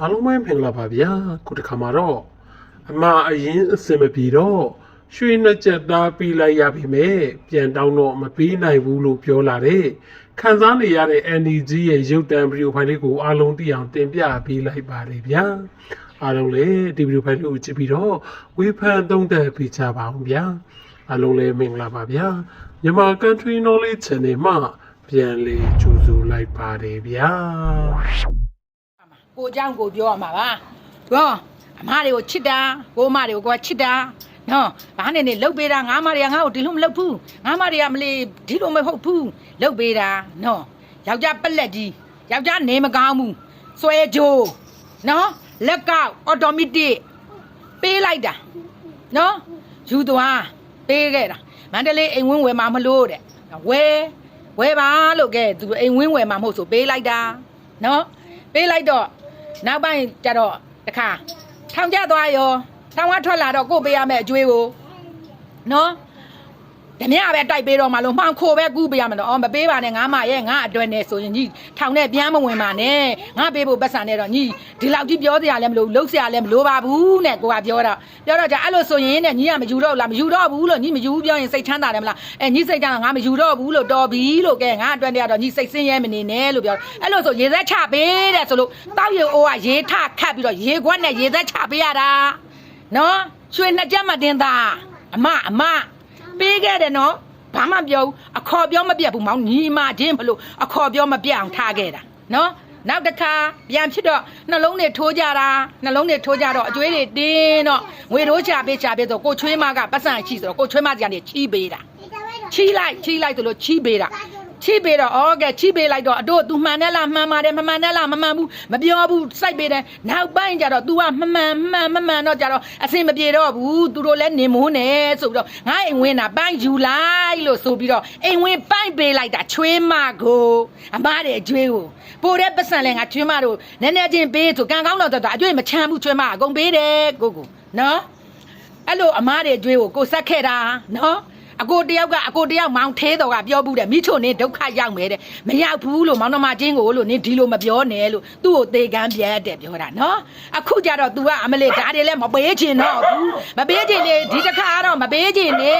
အားလုံးပဲမင်္ဂလာပါဗျာခုတစ်ခါမှာတော့အမအရင်အစင်မပြေတော့ရွှေနှစ်ချက်သားပြီးလိုက်ရပြီမဲ့ပြန်တောင်းတော့မပြီးနိုင်ဘူးလို့ပြောလာတဲ့ခံစားနေရတဲ့ NDG ရဲ့ရုပ်တံဗီဒီယိုဖိုင်လေးကိုအားလုံးသိအောင်တင်ပြပေးလိုက်ပါတယ်ဗျာအားလုံးလည်းဒီဗီဒီယိုဖိုင်လေးကိုကြည့်ပြီးတော့ဝေဖန်သုံးသပ်ပေးကြပါအောင်ဗျာအားလုံးလည်းမင်္ဂလာပါဗျာမြန်မာ Country Knowledge Channel မှာပြန်လည်ကြိုဆိုလိုက်ပါတယ်ဗျာ ကိုเจ้าကိုပြောရမှာပါတော့အမတွေကိုချစ်တာကိုအမတွေကိုကိုကချစ်တာနော်ဘာနဲ့နေလှုပ်ပေးတာငါအမတွေကငါ့ကိုဒီလိုမလှုပ်ဘူးငါအမတွေကမလေးဒီလိုမဟုတ်ဘူးလှုပ်ပေးတာနော်ယောက်ျားပက်လက်ကြီးယောက်ျားနေမကောင်းဘူးစွဲကြိုးနော်လက်ကောက်အော်တိုမက်တစ်ပေးလိုက်တာနော်ယူသွားပေးခဲ့တာမန္တလေးအိမ်ဝင်းဝယ်မှာမလို့တဲ့ဝယ်ဝယ်ပါလို့ကဲသူအိမ်ဝင်းဝယ်မှာမဟုတ်ဆိုပေးလိုက်တာနော်ပေးလိုက်တော့ နောက်ပိုင်းကျတော့တခါထောင်ကျသွားရောထောင်ကထွက်လာတော့ကို့ပေးရမယ့်အကျွေးကိုနော် ဓမြပဲတိုက်ပေးတော့မှလို့မှောင်ခိုပဲကူးပေးရမယ်တော့အော်မပေးပါနဲ့ငါမရဲ့ငါအတွဲနဲ့ဆိုရင်ညီထောင်နဲ့ပြန်မဝင်ပါနဲ့ငါပေးဖို့ပတ်စံနဲ့တော့ညီဒီလောက်ကြီးပြောစရာလည်းမလိုလှုပ်စရာလည်းမလိုပါဘူးနဲ့ကိုကပြောတော့ပြောတော့じゃအဲ့လိုဆိုရင်နဲ့ညီကမယူတော့ဘူးလားမယူတော့ဘူးလို့ညီမယူဘူးပြောရင်စိတ်ချမ်းသာတယ်မလားအဲညီစိတ်ချမ်းသာငါမယူတော့ဘူးလို့တော်ပြီလို့ကဲငါအတွဲနဲ့တော့ညီစိတ်ဆင်းရဲမနေနဲ့လို့ပြောအဲ့လိုဆိုရေသက်ချပေးတဲ့ဆိုလို့တောက်ရုံအိုးကရေထခတ်ပြီးတော့ရေခွက်နဲ့ရေသက်ချပေးရတာနော်ရွှေနှစ်ကြက်မတင်သားအမအမ ပေးခဲ့တယ်နော်ဘာမှပြောဘူးအခေါ်ပြောမပြတ်ဘူးမောင်ညီမချင်းဘလို့အခေါ်ပြောမပြတ်အောင်ထားခဲ့တာနော်နောက်တစ်ခါပြန်ဖြစ်တော့နှလုံးတွေထိုးကြတာနှလုံးတွေထိုးကြတော့အကျွေးတွေတင်းတော့ငွေတိုးချပေးချပေးဆိုကိုချွေးမကပတ်စံချီဆိုတော့ကိုချွေးမစီကနေချီးပေးတာချီးလိုက်ချီးလိုက်ဆိုလို့ချီးပေးတာ ချီးပေးတော့ဩကဲချီးပေးလိုက်တော့အတို့ तू မှန်တယ်လားမှန်ပါတယ်မမှန်တယ်လားမမှန်ဘူးမပြောဘူးစိုက်ပေးတယ်နောက်ပိုင်းကျတော့ तू ကမမှန်မှန်မမှန်တော့ကျတော့အစင်မပြေတော့ဘူးသူတို့လည်းနေမိုးနေဆိုပြီးတော့ငါအိမ်ဝင်တာပိုင်းယူလိုက်လို့ဆိုပြီးတော့အိမ်ဝင်ပိုင်းပေးလိုက်တာချွေးမကိုအမားတဲ့ကျွေးကိုပိုတဲ့ပတ်စံလဲငါချွေးမတို့နည်းနည်းချင်းပေးဆိုကံကောင်းတော့တော့အကျွေးမချမ်းဘူးချွေးမအကုန်ပေးတယ်ကိုကိုနော်အဲ့လိုအမားတွေကြွေးကိုကိုဆက်ခဲ့တာနော် အကိုတယောက်ကအကိုတယောက်မောင်သေးတော်ကပြောဘူးတဲ့မိချိုနေဒုက္ခရောက်မယ်တဲ့မရောက်ဘူးလို့မောင်နှမချင်းကိုလို့နင်းဒီလိုမပြောနဲ့လို့သူ့ကိုသေကန်းပြတ်တဲ့ပြောတာနော်အခုကြတော့ तू ကအမလေးဓာတ်တွေလည်းမပေးချင်တော့ဘူးမပေးချင်နေဒီတစ်ခါကတော့မပေးချင်နေ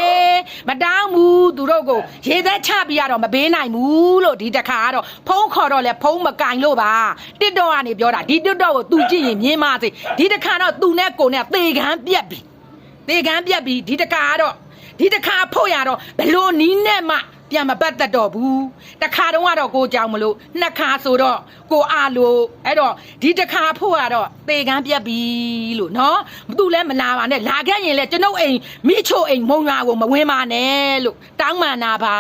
မတောင်းဘူးသူတို့ကိုရေသက်ချပြီးတော့မပေးနိုင်ဘူးလို့ဒီတစ်ခါကတော့ဖုံးခေါ်တော့လဲဖုံးမကင်လို့ပါတစ်တော့ကနေပြောတာဒီတစ်တော့ကို तू ကြည့်ရင်မြင်ပါစေဒီတစ်ခါတော့ तू နဲ့ကိုနဲ့သေကန်းပြတ်ပြီ သေကန်းပြက်ပြီးဒီတခါကတော့ ဒီတခါဖို့ရတော့ဘလို့နီးနဲ့မှပြန်မပတ်သက်တော့ဘူးတခါတုန်းကတော့ကိုကြောင်မလို့နှစ်ခါဆိုတော့ကိုအားလို့အဲ့တော့ဒီတခါဖို့ရတော့သေကန်းပြက်ပြီလို့နော်သူလည်းမလာပါနဲ့လာခဲ့ရင်လည်းကျွန်ုပ်အိမ်မိချိုအိမ်မုံရွာကိုမဝင်ပါနဲ့လို့တောင်းပန်နာပါ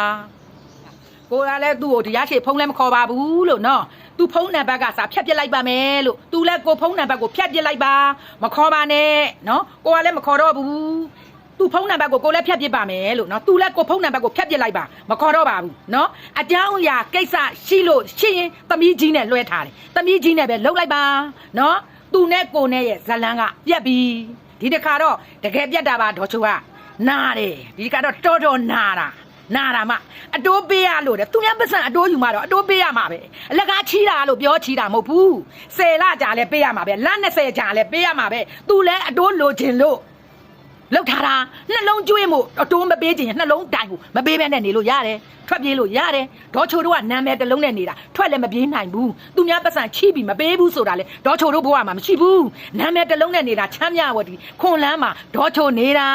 ကိုကလည်းသူ့ကိုတရားချေဖုံးလည်းမခေါ်ပါဘူးလို့နော်သူဖုံးနံပါတ်ကစာဖြတ်ပစ်လိုက်ပါမယ်လို့သူလည်းကိုဖုံးနံပါတ်ကိုဖြတ်ပစ်လိုက်ပါမခေါ်ပါနဲ့နော်ကိုကလည်းမခေါ်တော့ဘူး သူဖုန်းနံပါတ်ကိုကိုလည်းဖြတ်ပစ်ပါမယ်လို့နော်သူလည်းကိုဖုန်းနံပါတ်ကိုဖြတ်ပစ်လိုက်ပါမခေါ်တော့ပါဘူးနော်အကြောင်းအရာကိစ္စရှိလို့ရှိရင်သမီးကြီးနဲ့လွှဲထားတယ်သမီးကြီးနဲ့ပဲလှုပ်လိုက်ပါနော်သူနဲ့ကိုနဲ့ရဲ့ဇလန်းကပြက်ပြီဒီတစ်ခါတော့တကယ်ပြက်တာပါဒေါ်ချိုကနားတယ်ဒီကတော့တော်တော်နာတာနာတာမအတိုးပေးရလို့တဲ့သူများပတ်စံအတိုးယူမှာတော့အတိုးပေးရမှာပဲအလကားချီးတာလို့ပြောချီးတာမဟုတ်ဘူးဆယ်လကြာလဲပေးရမှာပဲလ20ကြာလဲပေးရမှာပဲသူလဲအတိုးလိုချင်လို့ လောက်ထားတာနှလုံးကျွေးမှုအတိုးမပေးခြင်းနှလုံးတိုင်ကိုမပေးဘဲနဲ့နေလို့ရတယ်ထွက်ပြေးလို့ရတယ်ဒေါ်ချိုတို့ကနာမည်တစ်လုံးနဲ့နေတာထွက်လည်းမပြေးနိုင်ဘူးသူများပတ်စံချိပြီးမပေးဘူးဆိုတာလေဒေါ်ချိုတို့ဘဝမှာမရှိဘူးနာမည်တစ်လုံးနဲ့နေတာချမ်းမြဝတီခွန်လန်းမှာဒေါ်ချိုနေတာ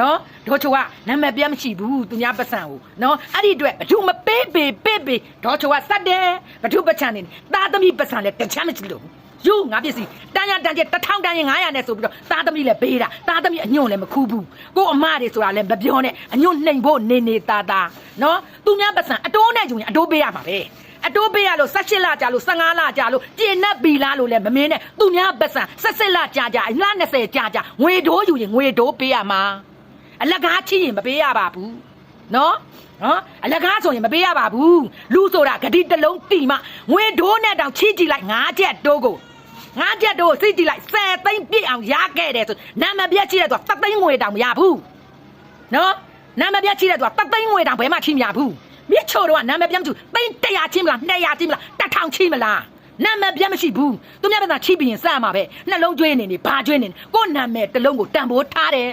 နော်ဒေါ်ချိုကနာမည်ပြတ်မရှိဘူးသူများပတ်စံကိုနော်အဲ့ဒီအတွက်ဘသူမပေးပေးပေးပေးဒေါ်ချိုကစက်တယ်ဘသူပတ်ချံနေသားသမီးပတ်စံလည်းတစ်ချမ်းမရှိလို့ ယူငါပစ္စည်းတန်းရတန်းကျတစ်ထောင်တန်းရင်900နဲ့ဆိုပြီးတော့သားသမီးလည်းပေးတာသားသမီးအညွန့်လည်းမခူးဘူးကို့အမတွေဆိုတာလည်းမပြောနဲ့အညွန့်နှိမ်ဖို့နေနေသားသားနော်သူများပတ်စံအတိုးနဲ့ယူရင်အတိုးပေးရမှာပဲအတိုးပေးရလို့18လကြာလို့15လကြာလို့ကျင်납ဘီလားလို့လည်းမမင်းနဲ့သူများပတ်စံ18လကြာကြာလ20ကြာကြာငွေဒိုးယူရင်ငွေဒိုးပေးရမှာအလကားချီရင်မပေးရပါဘူးနော်နော်အလကားဆိုရင်မပေးရပါဘူးလူဆိုတာဂတိတစ်လုံးတီမငွေဒိုးနဲ့တောင်ချီကြည့်လိုက်၅ချက်တိုးကို ငါချက်တို့စိတ်ကြည့်လိုက်ဆယ်သိန်းပြည့်အောင်ရခဲ့တယ်ဆိုနာမပြတ်ချိတဲ့သူကသသိန်းငွေတောင်မရဘူးနော်နာမပြတ်ချိတဲ့သူကသသိန်းငွေတောင်ဘယ်မှချိမရဘူးမြစ်ချိုတို့ကနာမပြတ်မချိသိန်း100ချိမလား200ချိမလား1000ချိမလားနာမည်ပြတ်မရှိဘူးသူများဘာသာချိပြီးရင်စရမှာပဲနှလုံးကျွေးနေနေဘာကျွေးနေနေကိုယ်နာမည်တစ်လုံးကိုတန်ဖိုးထားတယ်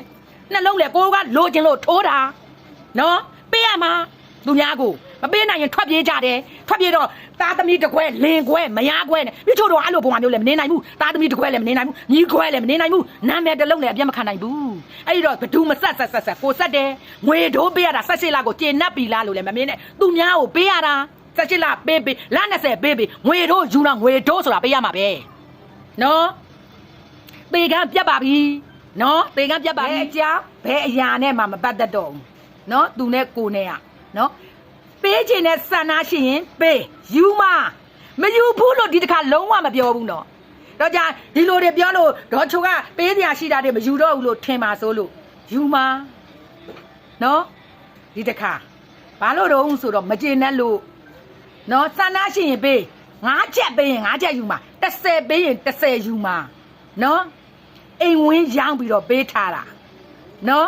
နှလုံးလေကိုကလိုချင်လို့ထိုးတာနော်ပေးရမှာ သူများကိုမပေးနိုင်ရင်ထွက်ပြေးကြတယ်ထွက်ပြေးတော့သားသမီးတစ်ခွဲလင်ခွဲမယားခွဲနဲ့ပြချို့တော့အဲ့လိုပုံမှန်မျိုးလည်းမနေနိုင်ဘူးသားသမီးတစ်ခွဲလည်းမနေနိုင်ဘူးညီခွဲလည်းမနေနိုင်ဘူးနာမည်တစ်လုံးလည်းအပြတ်မခံနိုင်ဘူးအဲ့ဒီတော့ဘဒူးမဆက်ဆက်ဆက်ဆက်ကိုဆက်တယ်ငွေဒိုးပေးရတာဆက်ရှိလာကိုကျေနပ်ပြီလားလို့လည်းမမင်းနဲ့သူများကိုပေးရတာဆက်ရှိလာပေးပေးလ20ပေးပေးငွေဒိုးယူတော့ငွေဒိုးဆိုတာပေးရမှာပဲနော်ပေကံပြတ်ပါပြီနော်ပေကံပြတ်ပါပြီဘယ်အကြောင်းဘယ်အရာနဲ့မှမပတ်သက်တော့ဘူးနော်သူနဲ့ကိုနဲ့อ่ะ နော်ပေးခြင်းနဲ့ဆန္ဒရှိရင်ပေးယူမမယူဘူးလို့ဒီတစ်ခါလုံးဝမပြောဘူးနော်တော့ကြာဒီလိုတွေပြောလို့ဒေါ်ချုံကပေးစရာရှိတာတွေမယူတော့ဘူးလို့ထင်ပါဆိုလို့ယူမနော်ဒီတစ်ခါဘာလို့တော့ဆိုတော့မကျေနပ်လို့နော်ဆန္ဒရှိရင်ပေးငါးချက်ပေးရင်ငါးချက်ယူမှာ30ပေးရင်30ယူမှာနော်အိမ်ဝင်းရောင်းပြီးတော့ပေးထားတာနော်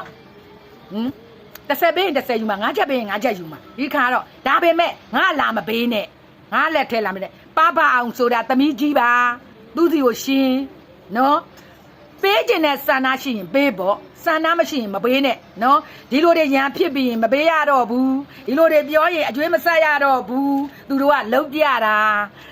ဟမ် 30ပေးရင်30ယူမှာ5ချက်ပေးရင်5ချက်ယူမှာဒီခါတော့ဒါပေမဲ့ငါလာမပေးနဲ့ငါလက်ထဲလာမနဲ့ပပအောင်ဆိုတာသမီးကြီးပါသူစီကိုရှင်နော် ပေးခြင်းနဲ့ဆန္ဒရှိရင်ပေးပေါ့ဆန္ဒမရှိရင်မပေးနဲ့နော်ဒီလိုတွေရန်ဖြစ်ပြီးရင်မပေးရတော့ဘူးဒီလိုတွေပြောရင်အကျွေးမဆက်ရတော့ဘူးသူတို့ကလုံပြတာ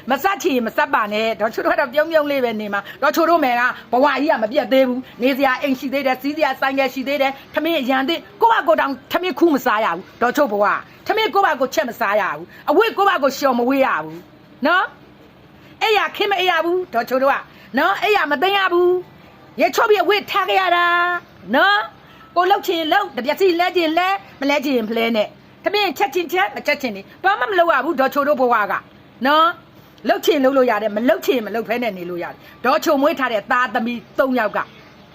မဆက်ချင်ရင်မဆက်ပါနဲ့တော့ချို့တို့ကတော့ပြုံးပြုံးလေးပဲနေမှာတော့ချို့တို့မယ်ကဘဝကြီးကမပြတ်သေးဘူးနေစရာအိမ်ရှိသေးတယ်စီးစရာဆိုင်ငယ်ရှိသေးတယ်ထမင်းရန်သေးကိုယ့်ဘကိုယ်တောင်ထမင်းခူးမစားရဘူးတော့ချို့ဘဝထမင်းကိုယ့်ဘကိုယ်ချက်မစားရဘူးအဝိကိုယ့်ဘကိုယ်ရှော်မဝေးရဘူးနော်အဲ့ရခင်မအဲ့ရဘူးတော်ချိုတို့ကနော်အဲ့ရမသိရဘူး ရေချောပြီးအဝစ်ထားကြရတာနော်ကိုလှုပ်ချင်လှုပ်တပြက်စီလဲချင်လဲမလဲချင်ဖလဲနဲ့တမင်းချက်ချင်ချက်မချက်ချင်နေဘာမှမလုပ်ရဘူးဒေါ်ချိုတို့ဘဝကနော်လှုပ်ချင်လှုပ်လို့ရတယ်မလှုပ်ချင်မလှုပ်ဖဲနဲ့နေလို့ရတယ်ဒေါ်ချိုမွေးထားတဲ့သားသမီး၃ယောက်က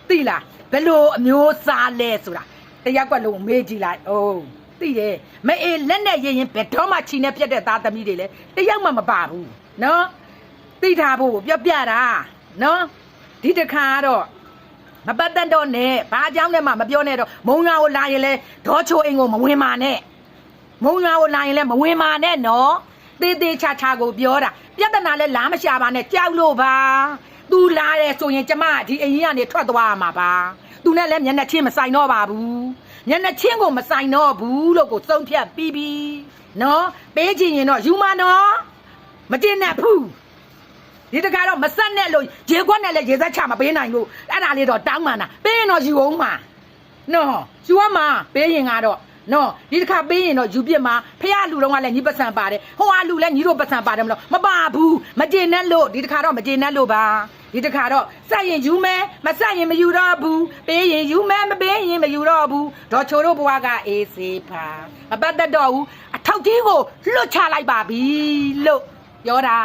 သိလားဘယ်လိုအမျိုးစားလဲဆိုတာတယောက်ကလုံးမေးကြည့်လိုက်အိုးသိတယ်မအေးလက်နဲ့ရင်ရင်ဘယ်တော့မှချီနေပြတ်တဲ့သားသမီးတွေလဲတယောက်မှမပါဘူးနော်သိထားဖို့ပြောပြတာနော် ဒီတစ်ခါကတော့မပတ်သက်တော့နဲ့ဘာအကြောင်းနဲ့မှမပြောနဲ့တော့မုံရွာကိုလာရင်လဲဒေါ်ချိုအိမ်ကိုမဝင်ပါနဲ့မုံရွာကိုလာရင်လဲမဝင်ပါနဲ့နော်သေးသေးချာချာကိုပြောတာပြဿနာလဲလာမရှာပါနဲ့ကြောက်လို့ပါသူလာတယ်ဆိုရင်ကျမဒီအရင်ကနေထွက်သွားရမှာပါသူနဲ့လဲမျက်နှာချင်းမဆိုင်တော့ပါဘူးမျက်နှာချင်းကိုမဆိုင်တော့ဘူးလို့ကိုသုံးဖြတ်ပြီးပြီနော်ပေးချင်ရင်တော့ယူမနော်မတင်နဲ့ဖူး ဒီတကားတော့မဆက်နဲ့လို့ရေခွက်နဲ့လည်းရေသက်ချမပေးနိုင်လို့အဲ့ဒါလေးတော့တောင်းမှန်တာပေးရင်တော့ယူအောင်မှာနော်ယူရမှာပေးရင်ကတော့နော်ဒီတခါပေးရင်တော့ယူပြစ်မှာဖះလူတော့ကလည်းညီပတ်စံပါတယ်ဟိုဟာလူလည်းညီတို့ပတ်စံပါတယ်မလို့မပါဘူးမကျေနပ်လို့ဒီတခါတော့မကျေနပ်လို့ပါဒီတခါတော့စက်ရင်ယူမယ်မစက်ရင်မယူတော့ဘူးပေးရင်ယူမယ်မပေးရင်မယူတော့ဘူးဒေါ်ချိုတို့ဘဝကအေးစေးပါမပတ်သက်တော့ဘူးအထောက်ကြီးကိုလွတ်ချလိုက်ပါပြီလို့ပြောတာ